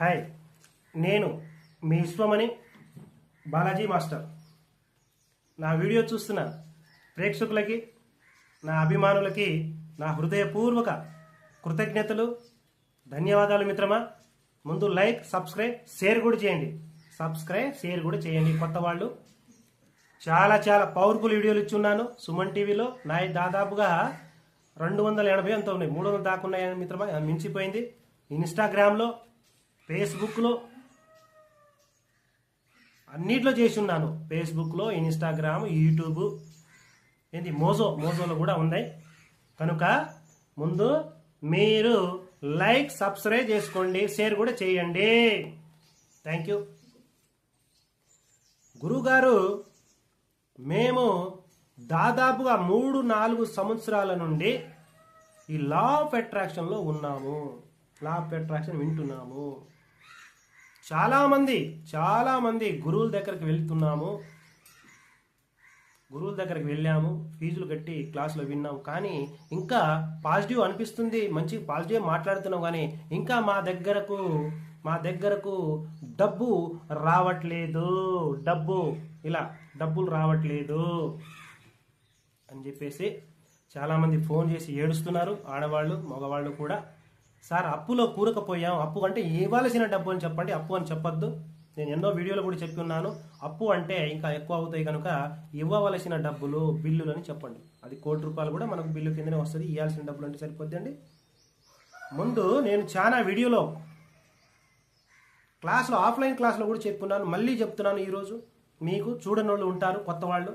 Hi నేను మీ Vishwamani Balaji master. నా వీడియో చూస్తున్న ప్రేక్షకులకి నా అభిమానులకి నా హృదయపూర్వక కృతజ్ఞతలు ధన్యవాదాలు మిత్రమా. ముందు లైక్ సబ్స్క్రైబ్ షేర్ కూడా చేయండి. సబ్స్క్రైబ్ షేర్ కూడా చేయండి కొత్త వాళ్ళు. చాలా చాలా పవర్ఫుల్ వీడియోలు ఇచ్చున్నాను. సుమన్ టీవీలో నా దాదాపుగా రెండు వందల ఎనభై ఎంత ఉన్నాయి మూడు వందల దాకా ఉన్నాయి మిత్రమా మించిపోయింది. ఇన్స్టాగ్రామ్లో ఫేస్బుక్లో అన్నిట్లో చేసి ఉన్నాను ఫేస్బుక్లో ఇన్స్టాగ్రామ్ యూట్యూబ్. ఏంటి మోజో మోజోలో కూడా ఉన్నాయి. కనుక ముందు మీరు లైక్ సబ్స్క్రైబ్ చేసుకోండి. షేర్ కూడా చేయండి. Thank you. గురుగారు మేము దాదాపుగా మూడు నాలుగు సంవత్సరాల నుండి ఈ లా ఆఫ్ అట్రాక్షన్లో ఉన్నాము. లా ఆఫ్ అట్రాక్షన్ వింటున్నాము. చాలామంది చాలామంది గురువుల దగ్గరికి వెళ్తున్నాము. గురువుల దగ్గరికి వెళ్ళాము. ఫీజులు కట్టి క్లాసులో విన్నాము కానీ ఇంకా పాజిటివ్ అనిపిస్తుంది. మంచి పాజిటివ్ మాట్లాడుతున్నాం కానీ ఇంకా మా దగ్గరకు మా దగ్గరకు డబ్బు రావట్లేదు. డబ్బు ఇలా డబ్బులు రావట్లేదు అని చెప్పేసి చాలామంది ఫోన్ చేసి ఏడుస్తున్నారు. ఆడవాళ్ళు మగవాళ్ళు కూడా. సార్ అప్పులో కూరకపోయాం. అప్పు అంటే ఇవ్వాల్సిన డబ్బు అని చెప్పండి. అప్పు అని చెప్పొద్దు. నేను ఎన్నో వీడియోలు కూడా చెప్పి ఉన్నాను. అప్పు అంటే ఇంకా ఎక్కువ అవుతాయి కనుక ఇవ్వవలసిన డబ్బులు బిల్లులు అని చెప్పండి. అది కోటి రూపాయలు కూడా మనకు బిల్లు కిందనే వస్తుంది. ఇవ్వాల్సిన డబ్బులు అంటే సరిపోద్దండి ముందు నేను చాలా వీడియోలో క్లాస్లో ఆఫ్లైన్ క్లాస్లో కూడా చెప్పున్నాను. మళ్ళీ చెప్తున్నాను ఈరోజు. మీకు చూడని వాళ్ళు ఉంటారు కొత్త వాళ్ళు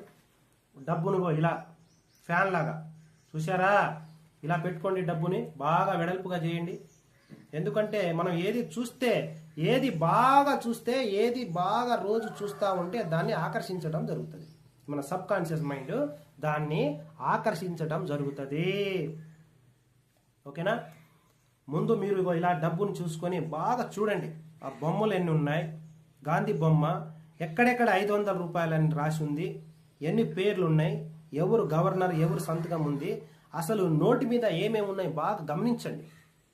డబ్బును ఇలా ఫ్యాన్ లాగా. చూసారా ఇలా పెట్టుకోండి డబ్బుని బాగా వెడల్పుగా చేయండి. ఎందుకంటే మనం ఏది చూస్తే ఏది బాగా చూస్తే ఏది బాగా రోజు చూస్తూ ఉంటే దాన్ని ఆకర్షించడం జరుగుతుంది. మన సబ్ కాన్షియస్ మైండ్ దాన్ని ఆకర్షించడం జరుగుతుంది. ఓకేనా? ముందు మీరు ఇలా డబ్బును చూసుకొని బాగా చూడండి. ఆ బొమ్మలు ఎన్ని ఉన్నాయి? గాంధీ బొమ్మ ఎక్కడెక్కడ ఐదు వందల రూపాయలని రాసి ఉంది? ఎన్ని పేర్లు ఉన్నాయి? ఎవరు గవర్నర్ ఎవరు సంతకం ఉంది? అసలు నోటు మీద ఏమేమి ఉన్నాయి బాగా గమనించండి.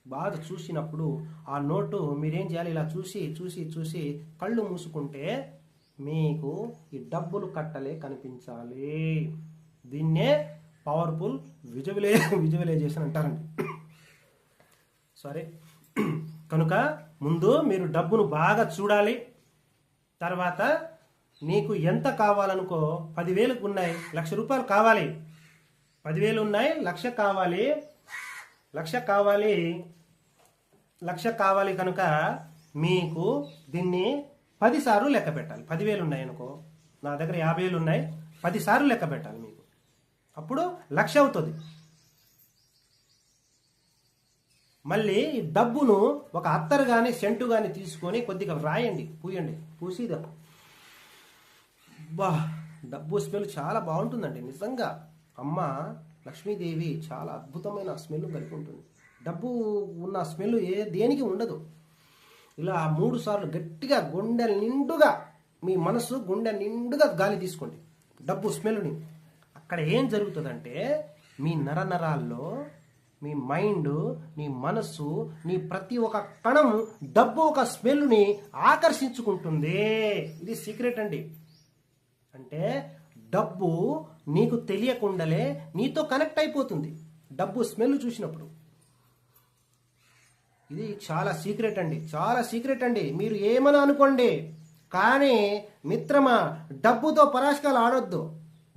బాగా చూసినప్పుడు ఆ నోటు మీరేం చేయాలి? ఇలా చూసి చూసి చూసి కళ్ళు మూసుకుంటే మీకు ఈ డబ్బులు కట్టలే కనిపించాలి. దీన్నే పవర్ఫుల్ విజువలే విజువలైజేషన్ అంటారండి. సరే. కనుక ముందు మీరు డబ్బును బాగా చూడాలి. తర్వాత నీకు ఎంత కావాలనుకో పదివేలకు ఉన్నాయి లక్ష రూపాయలు కావాలి. పదివేలు ఉన్నాయి లక్ష కావాలి. లక్ష కావాలి లక్ష కావాలి కనుక మీకు దీన్ని పదిసార్లు లెక్క పెట్టాలి. పదివేలు ఉన్నాయి అనుకో. నా దగ్గర యాభై వేలు ఉన్నాయి పదిసార్లు లెక్క పెట్టాలి మీకు. అప్పుడు లక్ష అవుతుంది. మళ్ళీ ఈ డబ్బును ఒక అత్తరు కానీ సెంటు కానీ తీసుకొని కొద్దిగా రాయండి పూయండి పూసి బా డబ్బు స్మెల్ చాలా బాగుంటుందండి నిజంగా. అమ్మ లక్ష్మీదేవి చాలా అద్భుతమైన స్మెల్ కలిగి ఉంటుంది డబ్బు ఉన్న స్మెల్ ఏ దేనికి ఉండదు. ఇలా మూడు సార్లు గట్టిగా గుండె నిండుగా మీ మనసు గుండె నిండుగా గాలి తీసుకోండి. డబ్బు స్మెల్ని. అక్కడ ఏం జరుగుతుందంటే మీ నరనరాల్లో మీ మైండ్ నీ మనస్సు నీ ప్రతి ఒక్క కణం డబ్బు ఒక స్మెల్ని ఆకర్షించుకుంటుంది. ఇది సీక్రెట్ అండి. అంటే డబ్బు నీకు తెలియకుండాలే నీతో కనెక్ట్ అయిపోతుంది. డబ్బు స్మెల్ చూసినప్పుడు. ఇది చాలా సీక్రెట్ అండి. చాలా సీక్రెట్ అండి. మీరు ఏమని అనుకోండి. కానీ మిత్రమా డబ్బుతో పరాశకాలు ఆడొద్దు.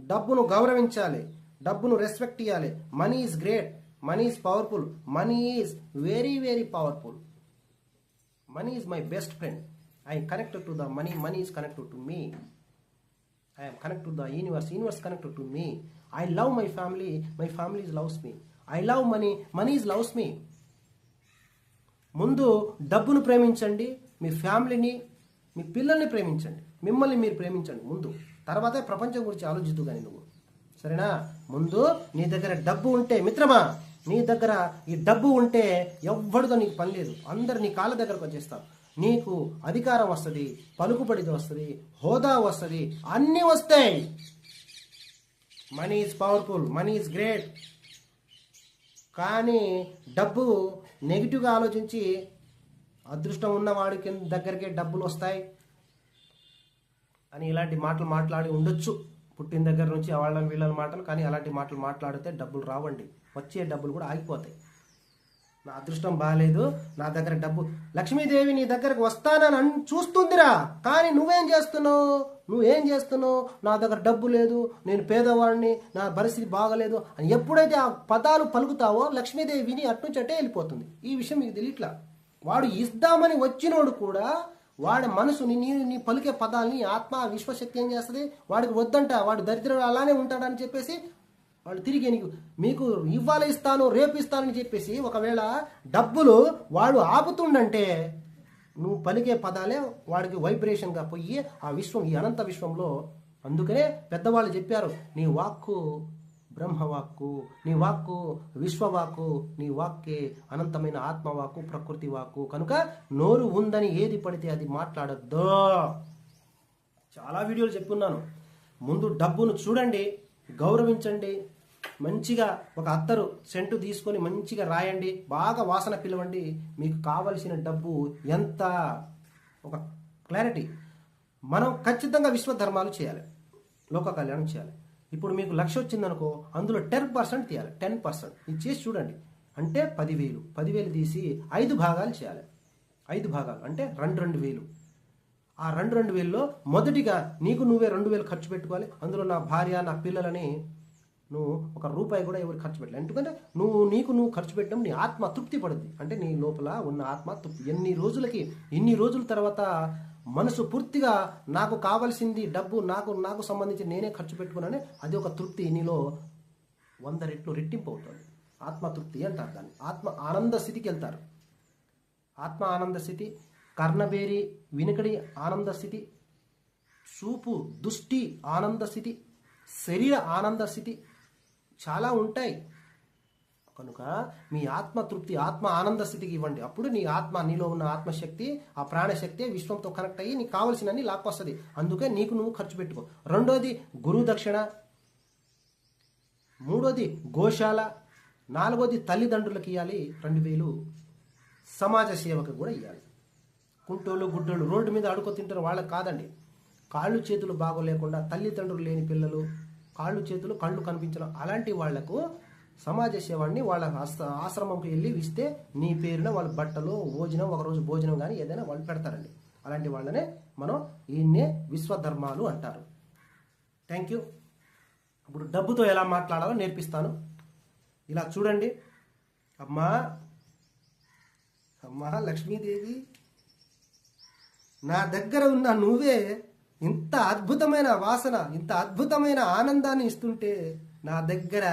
డబ్బును గౌరవించాలి. డబ్బును రెస్పెక్ట్ ఇవ్వాలి money is great money is powerful money is very very powerful money is my best friend I connected to the money money is connected to me I am connected to the universe, universe connected to me. I love my family, my family loves me. I love money money is loves me ముందు డబ్బును ప్రేమించండి. మీ ఫ్యామిలీని మీ పిల్లల్ని ప్రేమించండి. మిమ్మల్ని మీరు ప్రేమించండి. ముందు. తర్వాత ప్రపంచం గురించి ఆలోచిద్దు కానీ నువ్వు. సరేనా? ముందు నీ దగ్గర డబ్బు ఉంటే మిత్రమా నీ దగ్గర ఈ డబ్బు ఉంటే ఎవ్వడితో నీకు పని లేదు. అందరు నీ కాళ్ళ దగ్గరకు వచ్చేస్తారు. నీకు అధికారం వస్తుంది పలుకుబడిది వస్తుంది హోదా వస్తుంది అన్నీ వస్తాయి. Money is powerful money is great కానీ డబ్బు నెగిటివ్గా ఆలోచించి అదృష్టం ఉన్నవాడి కింద దగ్గరికే డబ్బులు వస్తాయి అని ఇలాంటి మాటలు మాట్లాడి ఉండొచ్చు. పుట్టిన దగ్గర నుంచి వాళ్ళని వీళ్ళని మాటలు కానీ అలాంటి మాటలు మాట్లాడితే డబ్బులు రావండి. వచ్చే డబ్బులు కూడా ఆగిపోతాయి. నా అదృష్టం బాగాలేదు నా దగ్గర డబ్బు. లక్ష్మీదేవి నీ దగ్గరకు వస్తానని చూస్తుందిరా. కానీ నువ్వేం చేస్తున్నావు? నువ్వేం చేస్తున్నావు? నా దగ్గర డబ్బు లేదు నేను పేదవాడిని నా పరిస్థితి బాగలేదు అని ఎప్పుడైతే ఆ పదాలు పలుకుతావో లక్ష్మీదేవి విని అట్నుంచి అట్టే వెళ్ళిపోతుంది. ఈ విషయం మీకు తెలియట్లా? వాడు ఇద్దామని వచ్చినోడు కూడా వాడి మనసుని నీ నీ పలికే పదాలని ఆత్మ విశ్వశక్తి ఏం చేస్తుంది? వాడికి వద్దంట వాడు దరిద్రుడు అలానే ఉంటాడని చెప్పేసి వాళ్ళు తిరిగి నీకు మీకు ఇవ్వాలి ఇస్తాను రేపు ఇస్తానని చెప్పేసి ఒకవేళ డబ్బులు వాడు ఆపుతుండంటే నువ్వు పలికే పదాలే వాడికి వైబ్రేషన్గా పోయి ఆ విశ్వం ఈ అనంత విశ్వంలో అందుకనే పెద్దవాళ్ళు చెప్పారు నీ వాక్కు బ్రహ్మవాక్కు నీ వాక్కు విశ్వవాక్కు నీ వాక్కే అనంతమైన ఆత్మవాక్కు ప్రకృతి వాక్కు. కనుక నోరు ఉందని ఏది పడితే అది మాట్లాడద్దు. చాలా వీడియోలు చెప్పున్నాను ముందు డబ్బును చూడండి గౌరవించండి మంచిగా ఒక అత్తరు సెంటు తీసుకొని మంచిగా రాయండి బాగా వాసన పిలవండి మీకు కావలసిన డబ్బు ఎంత? ఒక క్లారిటీ మనం ఖచ్చితంగా విశ్వధర్మాలు చేయాలి లోక కళ్యాణం చేయాలి. ఇప్పుడు మీకు లక్ష వచ్చిందనుకో అందులో టెన్ పర్సెంట్ తీయాలి టెన్ పర్సెంట్. ఇది చేసి చూడండి. అంటే పదివేలు పదివేలు తీసి ఐదు భాగాలు చేయాలి. ఐదు భాగాలు అంటే రెండు రెండు వేలు. ఆ రెండు రెండు వేల్లో మొదటిగా నీకు నువ్వే రెండు వేలు ఖర్చు పెట్టుకోవాలి. అందులో నా భార్య నా పిల్లలని నువ్వు ఒక రూపాయి కూడా ఎవరు ఖర్చు పెట్టలేదు. ఎందుకంటే నువ్వు నీకు నువ్వు ఖర్చు పెట్టడం నీ ఆత్మ తృప్తి పడుద్ది. అంటే నీ లోపల ఉన్న ఆత్మ తృప్తి. ఎన్ని రోజులకి ఇన్ని రోజుల తర్వాత మనసు పూర్తిగా నాకు కావలసింది డబ్బు నాకు నాకు సంబంధించి నేనే ఖర్చు పెట్టుకున్నానే అది ఒక తృప్తి నీలో వంద రెట్లు రెట్టింపు అవుతుంది. ఆత్మ తృప్తి అంటారు దాన్ని. ఆత్మ ఆనంద స్థితికి వెళ్తారు. ఆత్మ ఆనంద స్థితి కర్ణబేరి వినకడి ఆనంద స్థితి చూపు దృష్టి ఆనంద స్థితి శరీర ఆనంద స్థితి చాలా ఉంటాయి. కనుక మీ ఆత్మ తృప్తి ఆత్మ ఆనంద స్థితికి ఇవ్వండి. అప్పుడు నీ ఆత్మ నీలో ఉన్న ఆత్మశక్తి ఆ ప్రాణశక్తి విశ్వంతో కనెక్ట్ అయ్యి నీకు కావలసినన్ని లాక్కొస్తుంది. అందుకే నీకు నువ్వు ఖర్చు పెట్టుకో. రెండోది గురు దక్షిణ. మూడోది గోశాల. నాలుగోది తల్లిదండ్రులకు ఇవ్వాలి రెండు వేలు సమాజ సేవకు కూడా ఇవ్వాలి కుంటోళ్ళు గుడ్డోళ్ళు రోడ్డు మీద అడుకో తింటారు. వాళ్ళకి కాదండి. కాళ్ళు చేతులు బాగోలేకుండా తల్లిదండ్రులు లేని పిల్లలు కాళ్ళు చేతులు కళ్ళు కనిపించడం. అలాంటి వాళ్ళకు సమాజ సేవాన్ని వాళ్ళ ఆశ్రమంకి వెళ్ళి ఇస్తే నీ పేరున వాళ్ళ బట్టలు భోజనం ఒకరోజు భోజనం కానీ ఏదైనా వాళ్ళు పెడతారండి. అలాంటి వాళ్ళనే మనం ఈయన్నే విశ్వధర్మాలు అంటారు. థ్యాంక్ యూ ఇప్పుడు డబ్బుతో ఎలా మాట్లాడాలో నేర్పిస్తాను. ఇలా చూడండి. అమ్మా అమ్మా లక్ష్మీదేవి నా దగ్గర ఉన్న నువ్వే ఇంత అద్భుతమైన వాసన ఇంత అద్భుతమైన ఆనందాన్ని ఇస్తుంటే నా దగ్గర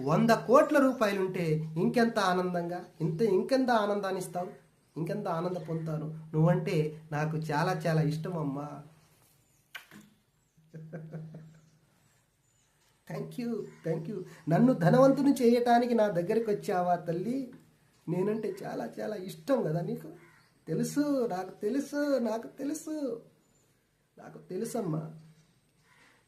వంద కోట్ల రూపాయలుంటే ఇంకెంత ఆనందంగా? ఇంత ఇంకెంత ఆనందాన్ని ఇస్తావు? ఇంకెంత ఆనంద పొందుతాను నువ్వంటే నాకు చాలా చాలా ఇష్టం అమ్మా థ్యాంక్ యూ థ్యాంక్ యూ. నన్ను ధనవంతుని చేయటానికి నా దగ్గరికి వచ్చావా తల్లి? నేనంటే చాలా చాలా ఇష్టం కదా నీకు? తెలుసు నాకు తెలుసు నాకు తెలుసు. నాకు తెలుసమ్మా.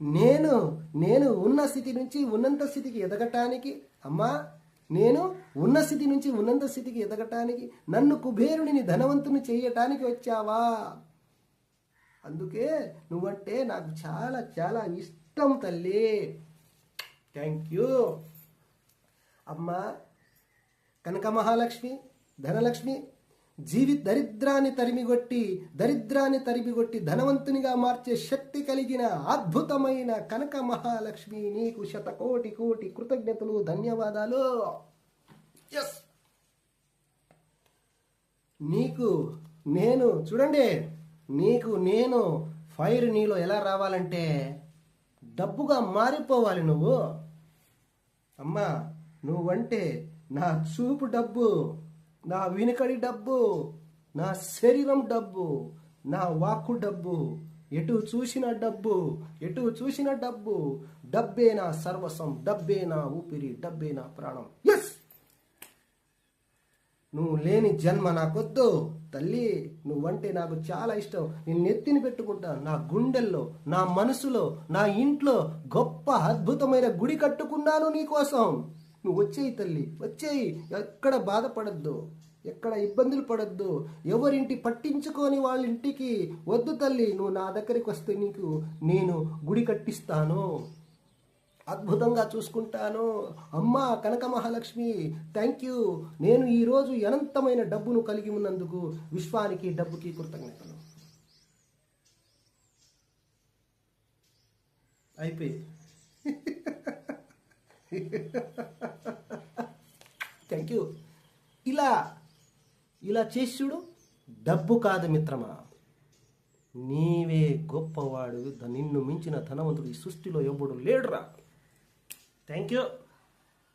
నేను నేను ఉన్న స్థితి నుంచి ఉన్నంత స్థితికి ఎదగటానికి అమ్మా నేను ఉన్న స్థితి నుంచి ఉన్నంత స్థితికి ఎదగటానికి నన్ను కుబేరుడిని ధనవంతుని చేయటానికి వచ్చావా? అందుకే నువ్వంటే నాకు చాలా చాలా ఇష్టం తల్లి. థ్యాంక్ యూ అమ్మా కనక మహాలక్ష్మి ధనలక్ష్మి జీవి దరిద్రాన్ని తరిమిగొట్టి దరిద్రాన్ని తరిమిగొట్టి ధనవంతునిగా మార్చే శక్తి కలిగిన అద్భుతమైన కనక మహాలక్ష్మి నీకు శతకోటి కోటి కృతజ్ఞతలు ధన్యవాదాలు. ఎస్ నీకు నేను చూడండి నీకు నేను ఫైర్ నీలో ఎలా రావాలంటే డబ్బుగా మారిపోవాలి నువ్వు. అమ్మా నువ్వంటే నా చూపు డబ్బు. నా వినికడి డబ్బు నా శరీరం డబ్బు నా వాక్కు డబ్బు ఎటు చూసిన డబ్బు ఎటు చూసిన డబ్బు డబ్బే నా సర్వస్వం డబ్బే నా ఊపిరి డబ్బే నా ప్రాణం. ఎస్ నువ్వు లేని జన్మ నాకొద్దు. తల్లి నువ్వంటే నాకు చాలా ఇష్టం. నేను నెత్తిని పెట్టుకుంటాను నా గుండెల్లో నా మనసులో నా ఇంట్లో గొప్ప అద్భుతమైన గుడి కట్టుకున్నాను నీకోసం. నువ్వు వచ్చేయి తల్లి వచ్చేయి. ఎక్కడ బాధపడద్దు ఎక్కడ ఇబ్బందులు పడద్దు. ఎవరింటి పట్టించుకొని వాళ్ళ ఇంటికి వద్దు తల్లి నువ్వు నా దగ్గరికి వస్తే నీకు నేను గుడి కట్టిస్తాను. అద్భుతంగా చూసుకుంటాను. అమ్మా కనక మహాలక్ష్మి థ్యాంక్ యూ నేను ఈరోజు అనంతమైన డబ్బును కలిగి ఉన్నందుకు విశ్వానికి డబ్బుకి కృతజ్ఞతలు. అయిపోయి థ్యాంక్ యూ ఇలా ఇలా చేసి చూడు డబ్బు కాదు మిత్రమా. నీవే గొప్పవాడు నిన్ను మించిన ధనవంతుడు ఈ సృష్టిలో ఎవ్వడు లేడురా. థ్యాంక్ యూ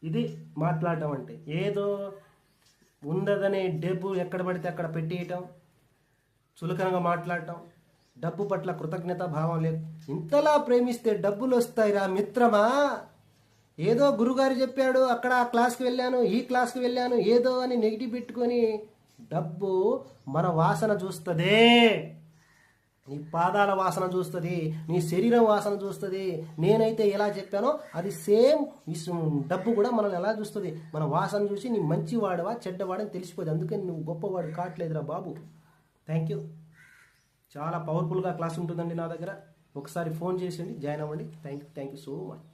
ఇది మాట్లాడటం అంటే ఏదో ఉండదనే డబ్బు ఎక్కడ పడితే అక్కడ పెట్టేయటం చులకనగా మాట్లాడటం డబ్బు పట్ల కృతజ్ఞత భావం లేదు ఇంతలా ప్రేమిస్తే డబ్బులు వస్తాయిరా మిత్రమా. ఏదో గురుగారు చెప్పాడు అక్కడ ఆ క్లాస్కి వెళ్ళాను ఈ క్లాస్కి వెళ్ళాను ఏదో అని నెగిటివ్ పెట్టుకొని డబ్బు మన వాసన చూస్తుందే. నీ పాదాల వాసన చూస్తుంది నీ శరీరం వాసన చూస్తుంది. నేనైతే ఎలా చెప్పానో అది సేమ్ డబ్బు కూడా మనల్ని ఎలా చూస్తుంది? మన వాసన చూసి నీ మంచివాడవా చెడ్డవాడని తెలిసిపోతుంది అందుకని నువ్వు గొప్పవాడు కావట్లేదురా బాబు. థ్యాంక్ యూ చాలా పవర్ఫుల్గా క్లాస్ ఉంటుందండి నా దగ్గర. ఒకసారి ఫోన్ చేసేయండి జాయిన్ అవ్వండి. Thank you thank you so much